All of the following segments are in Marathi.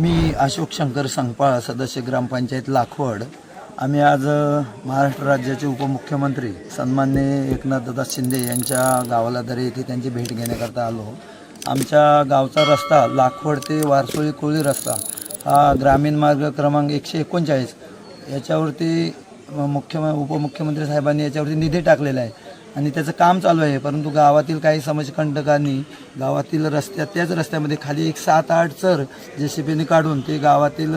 मी अशोक शंकर संगपाळ सदस्य ग्रामपंचायत लाखवड. आम्ही आज महाराष्ट्र राज्याचे उपमुख्यमंत्री सन्मान्य एकनाथदादा शिंदे यांच्या गावाला दरे येथे त्यांची भेट घेण्याकरता आलो. आमच्या गावचा रस्ता लाखवड ते वारसोळी कोळी रस्ता हा ग्रामीण मार्ग क्रमांक एकशे एकोणचाळीस याच्यावरती मुख्य उपमुख्यमंत्री साहेबांनी याच्यावरती निधी टाकलेला आहे. आणि त्याचं काम चालू आहे परंतु गावातील काही समाजकंटकांनी गावातील रस्त्या त्याच रस्त्यामध्ये खाली एक सात आठ चर जे सी काढून ते गावातील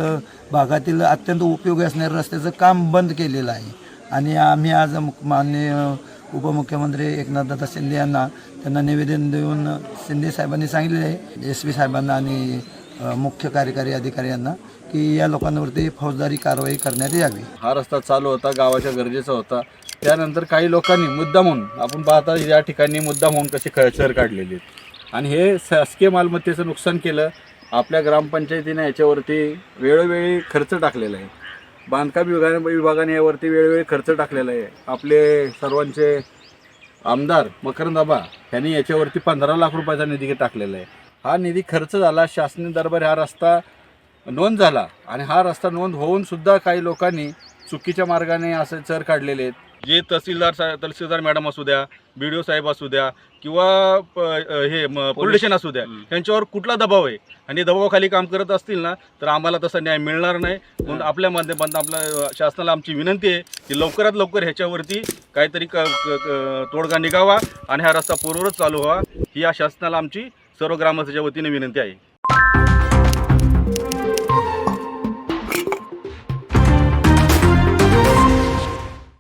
भागातील अत्यंत उपयोगी असणाऱ्या रस्त्याचं काम बंद केलेलं आहे. आणि आम्ही आज मुख- माननीय उपमुख्यमंत्री एकनाथदादा शिंदे यांना त्यांना निवेदन देऊन शिंदे साहेबांनी सांगितले आहे एस पी साहेबांना आणि मुख्य कार्यकारी अधिकारी यांना की या लोकांवरती फौजदारी कारवाई करण्यात यावी. हा रस्ता चालू होता गावाच्या गरजेचा होता. त्यानंतर काही लोकांनी मुद्दाम म्हणून आपण पाहता या ठिकाणी मुद्दाम म्हणून कशी खळचर काढलेली आणि हे शासकीय मालमत्तेचं नुकसान केलं आपल्या ग्रामपंचायतीने याच्यावरती वेळोवेळी खर्च टाकलेला आहे. बांधकाम विभागाने विभागाने यावरती वेळोवेळी खर्च टाकलेला आहे. आपले सर्वांचे आमदार मकरंदाबा यांनी याच्यावरती पंधरा लाख रुपयाचा निधी टाकलेला आहे. हा निधी खर्च झाला शासनी दरबार हा रस्ता नोंद झाला आणि हा रस्ता नोंद होऊन सुद्धा काही लोकांनी चुकीच्या मार्गाने असे चर काढलेले आहेत. जे तहसीलदार सा तहसीलदार मॅडम असू द्या बी डी ओ साहेब असू द्या किंवा प- अ, हे स्टेशन असू द्या त्यांच्यावर कुठला दबाव आहे? आणि दबावाखाली काम करत असतील ना तर आम्हाला तसा न्याय मिळणार नाही. म्हणून आपल्या माध्यमातून आपल्या अ, शासनाला आमची विनंती आहे की लवकरात लवकर ह्याच्यावरती काहीतरी क क- क- तोडगा निघावा आणि हा रस्ता पूर्ववत चालू व्हावा. ही या शासनाला आमची सर्व ग्रामस्थांच्या वतीने विनंती आहे.